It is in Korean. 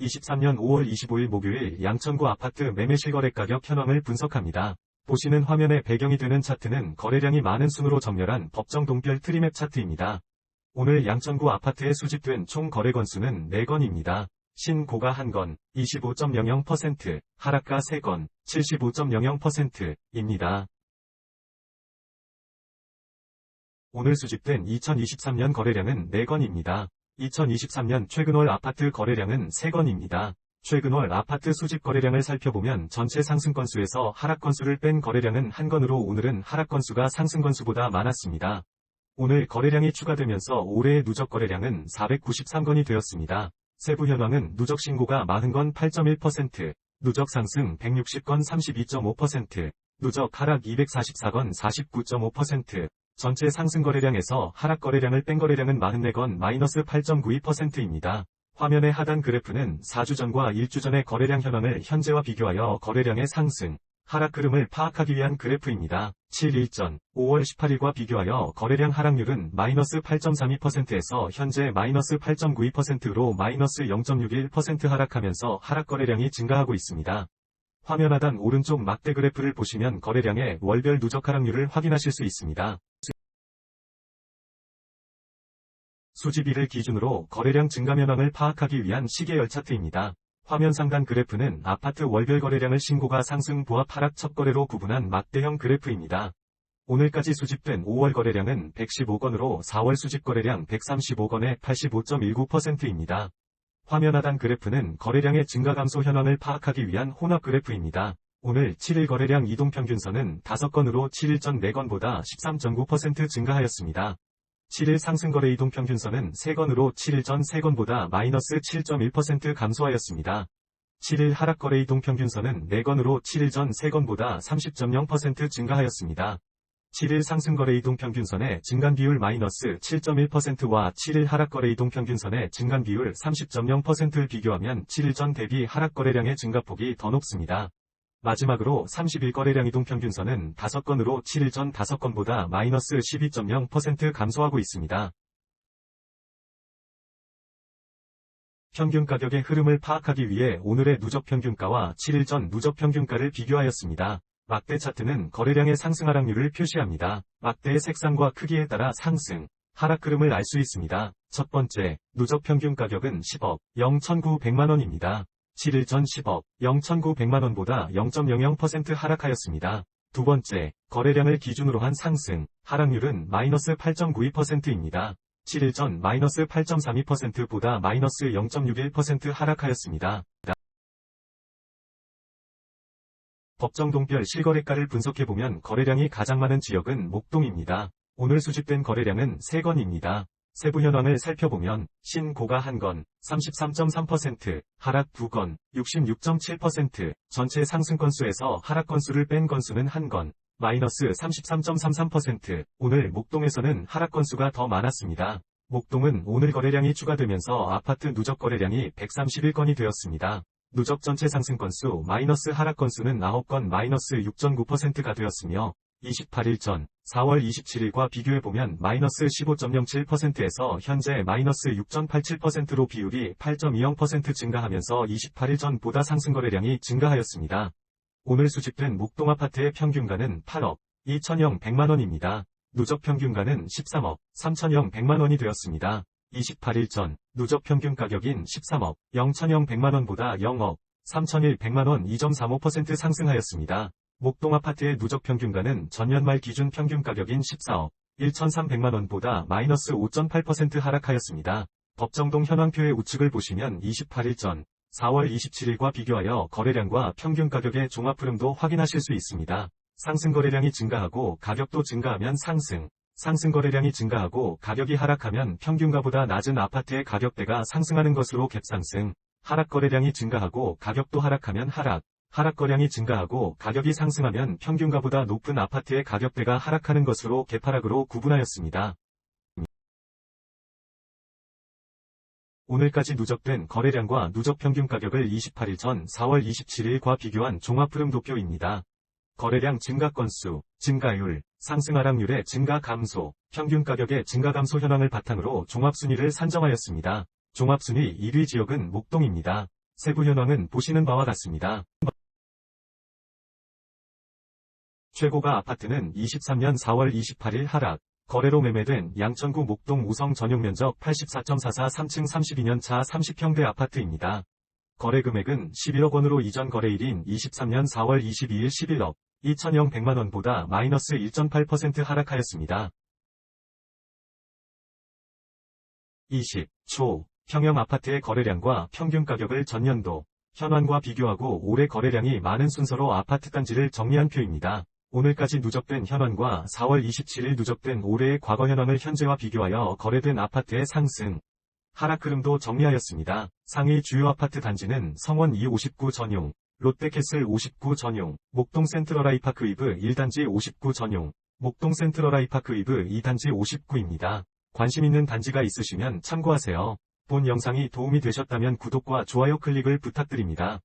2023년 5월 25일 목요일 양천구 아파트 매매 실거래 가격 현황을 분석합니다. 보시는 화면에 배경이 되는 차트는 거래량이 많은 순으로 정렬한 법정 동별 트리맵 차트입니다. 오늘 양천구 아파트에 수집된 총 거래 건수는 4건입니다. 신고가 1건, 25.00%, 하락가 3건, 75.00%입니다. 오늘 수집된 2023년 거래량은 4건입니다. 2023년 최근월 아파트 거래량은 3건입니다. 최근월 아파트 수집 거래량을 살펴보면 전체 상승 건수에서 하락 건수를 뺀 거래량은 한 건으로 오늘은 하락 건수가 상승 건수보다 많았습니다. 오늘 거래량이 추가되면서 올해의 누적 거래량은 493건이 되었습니다. 세부 현황은 누적 신고가 40건 8.1%, 누적 상승 160건 32.5%, 누적 하락 244건 49.5%, 전체 상승 거래량에서 하락 거래량을 뺀 거래량은 44건 마이너스 8.92%입니다. 화면의 하단 그래프는 4주 전과 1주 전의 거래량 현황을 현재와 비교하여 거래량의 상승, 하락 흐름을 파악하기 위한 그래프입니다. 7일 전 5월 18일과 비교하여 거래량 하락률은 마이너스 8.32%에서 현재 마이너스 8.92%로 마이너스 0.61% 하락하면서 하락 거래량이 증가하고 있습니다. 화면 하단 오른쪽 막대 그래프를 보시면 거래량의 월별 누적 하락률을 확인하실 수 있습니다. 수집일을 기준으로 거래량 증가 현황을 파악하기 위한 시계열 차트입니다. 화면 상단 그래프는 아파트 월별 거래량을 신고가 상승 부합 하락 첫 거래로 구분한 막대형 그래프입니다. 오늘까지 수집된 5월 거래량은 115건으로 4월 수집 거래량 135건의 85.19%입니다. 화면 하단 그래프는 거래량의 증가 감소 현황을 파악하기 위한 혼합 그래프입니다. 오늘 7일 거래량 이동평균선은 5건으로 7일 전 4건보다 13.9% 증가하였습니다. 7일 상승거래 이동평균선은 3건으로 7일 전 3건보다 마이너스 7.1% 감소하였습니다. 7일 하락거래 이동평균선은 4건으로 7일 전 3건보다 30.0% 증가하였습니다. 7일 상승거래 이동평균선의 증간비율 마이너스 7.1%와 7일 하락거래 이동평균선의 증간비율 30.0%를 비교하면 7일 전 대비 하락거래량의 증가폭이 더 높습니다. 마지막으로 30일 거래량 이동평균선은 5건으로 7일 전 5건보다 마이너스 12.0% 감소하고 있습니다. 평균 가격의 흐름을 파악하기 위해 오늘의 누적 평균가와 7일 전 누적 평균가를 비교하였습니다. 막대 차트는 거래량의 상승 하락률을 표시합니다. 막대의 색상과 크기에 따라 상승, 하락 흐름을 알 수 있습니다. 첫 번째, 누적 평균 가격은 10억 0,900만원입니다. 7일 전 10억 0,900만원보다 0.00% 하락하였습니다. 두 번째, 거래량을 기준으로 한 상승, 하락률은 마이너스 8.92%입니다. 7일 전 마이너스 8.32%보다 마이너스 0.61% 하락하였습니다. 법정 동별 실거래가를 분석해보면 거래량이 가장 많은 지역은 목동입니다. 오늘 수집된 거래량은 3건입니다. 세부 현황을 살펴보면 신고가 1건 33.3%, 하락 2건 66.7%, 전체 상승 건수에서 하락 건수를 뺀 건수는 1건 마이너스 33.33%, 오늘 목동에서는 하락 건수가 더 많았습니다. 목동은 오늘 거래량이 추가되면서 아파트 누적 거래량이 131건이 되었습니다. 누적 전체 상승 건수 마이너스 하락 건수는 9건 마이너스 6.9%가 되었으며 28일 전 4월 27일과 비교해보면 마이너스 15.07%에서 현재 마이너스 6.87%로 비율이 8.20% 증가하면서 28일 전보다 상승 거래량이 증가하였습니다. 오늘 수집된 목동 아파트의 평균가는 8억 2천영 100만원입니다. 누적 평균가는 13억 3천영 100만원이 되었습니다. 28일 전 누적 평균 가격인 13억 0천영 100만원보다 0억 3천일 100만원 2.35% 상승하였습니다. 목동 아파트의 누적 평균가는 전년 말 기준 평균 가격인 14억 1,300만원보다 마이너스 5.8% 하락하였습니다. 법정동 현황표의 우측을 보시면 28일 전 4월 27일과 비교하여 거래량과 평균 가격의 종합 흐름도 확인하실 수 있습니다. 상승 거래량이 증가하고 가격도 증가하면 상승, 상승 거래량이 증가하고 가격이 하락하면 평균가보다 낮은 아파트의 가격대가 상승하는 것으로 갭상승, 하락 거래량이 증가하고 가격도 하락하면 하락, 하락 거량이 증가하고 가격이 상승하면 평균가보다 높은 아파트의 가격대가 하락하는 것으로 개파락으로 구분하였습니다. 오늘까지 누적된 거래량과 누적 평균 가격을 28일 전 4월 27일과 비교한 종합 흐름 도표입니다. 거래량 증가 건수, 증가율, 상승 하락률의 증가 감소, 평균 가격의 증가 감소 현황을 바탕으로 종합순위를 산정하였습니다. 종합순위 1위 지역은 목동입니다. 세부 현황은 보시는 바와 같습니다. 최고가 아파트는 23년 4월 28일 하락, 거래로 매매된 양천구 목동 우성 전용 면적 84.44 3층 32년 차 30평대 아파트입니다. 거래 금액은 11억 원으로 이전 거래일인 23년 4월 22일 11억 2천영 100만 원보다 마이너스 1.8% 하락하였습니다. 20. 초. 평형 아파트의 거래량과 평균 가격을 전년도 현황과 비교하고 올해 거래량이 많은 순서로 아파트 단지를 정리한 표입니다. 오늘까지 누적된 현황과 4월 27일 누적된 올해의 과거 현황을 현재와 비교하여 거래된 아파트의 상승, 하락 흐름도 정리하였습니다. 상위 주요 아파트 단지는 성원 2 59 전용, 롯데캐슬 59 전용, 목동 센트럴아이파크 이브 1단지 59 전용, 목동 센트럴아이파크 이브 2단지 59입니다. 관심 있는 단지가 있으시면 참고하세요. 본 영상이 도움이 되셨다면 구독과 좋아요 클릭을 부탁드립니다.